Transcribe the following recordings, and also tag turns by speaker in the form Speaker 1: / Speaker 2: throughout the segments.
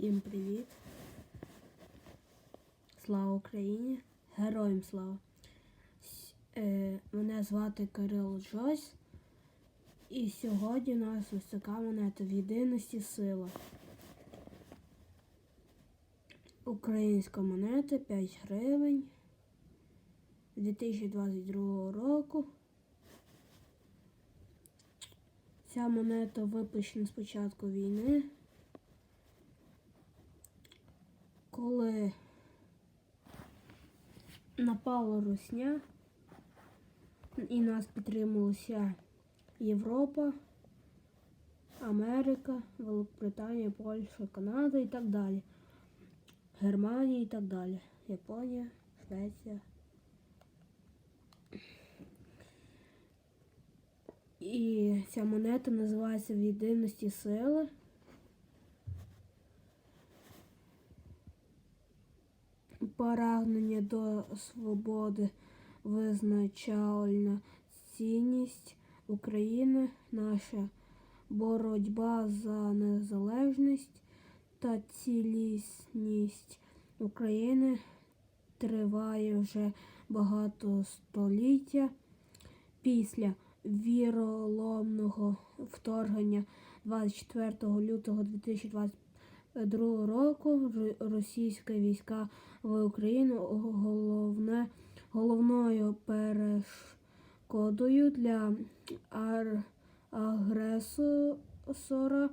Speaker 1: Всім привіт! Слава Україні! Героям слава! Е, Мене звати Кирило Джойс. І сьогодні у нас ось така монета в єдиності сила. Українська монета 5 гривень 2022 року. Ця монета випущена з початку війни. Коли напала Русня і нас підтрималася Європа, Америка, Великобританія, Польща, Канада і так далі. Германія і так далі. Японія, Швеція. І ця монета називається в єдиності сили. Прагнення до свободи, визначальна цінність України, наша боротьба за незалежність та цілісність України триває вже багато століття. Після віроломного вторгнення 24 лютого 2022 року російські війська в Україну головне, головною перешкодою для агресора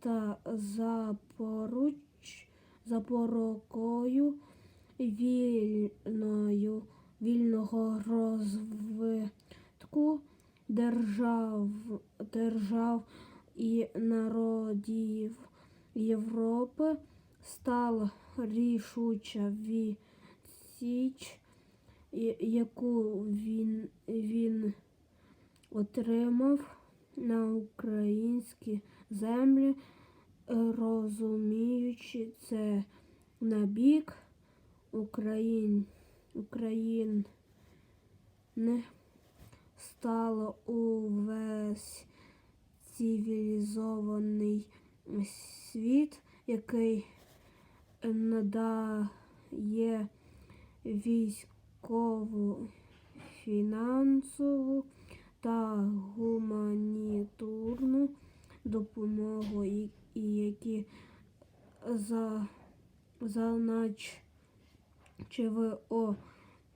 Speaker 1: та запоруч, запорукою вільною, вільного розвитку держав, держав і народів Європи стала рішуча відсіч, яку він, він отримав на українські землі, розуміючи це на бік Україн, Україн не стало увесь цивілізований світ, який надає військову, фінансову та гуманітарну допомогу, і, які за, заначили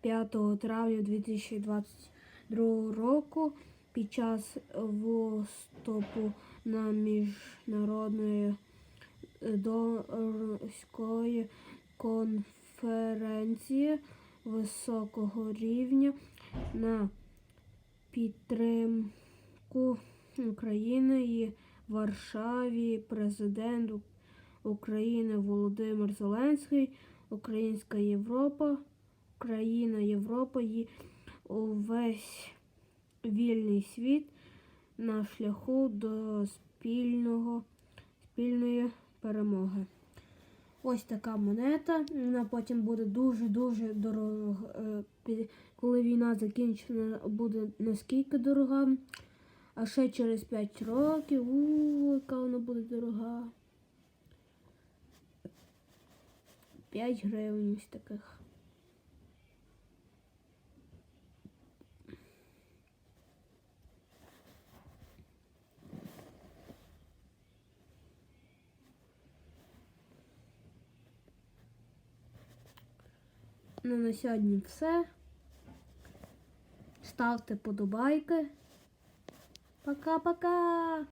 Speaker 1: 5 травня 2022 року під час виступу на міжнародної дорської конференції високого рівня на підтримку України і Варшаві президент України Володимир Зеленський, Українська Європа, Україна, Європа і увесь вільний світ на шляху до спільного, спільної перемоги. Ось така монета. Вона потім буде дуже-дуже дорога. е, Коли війна закінчена, буде наскільки дорога. А ще через 5 років, у, яка вона буде дорога. 5 гривень ось таких. Ну, на сьогодні все. Ставте подобайки. Пока-пока!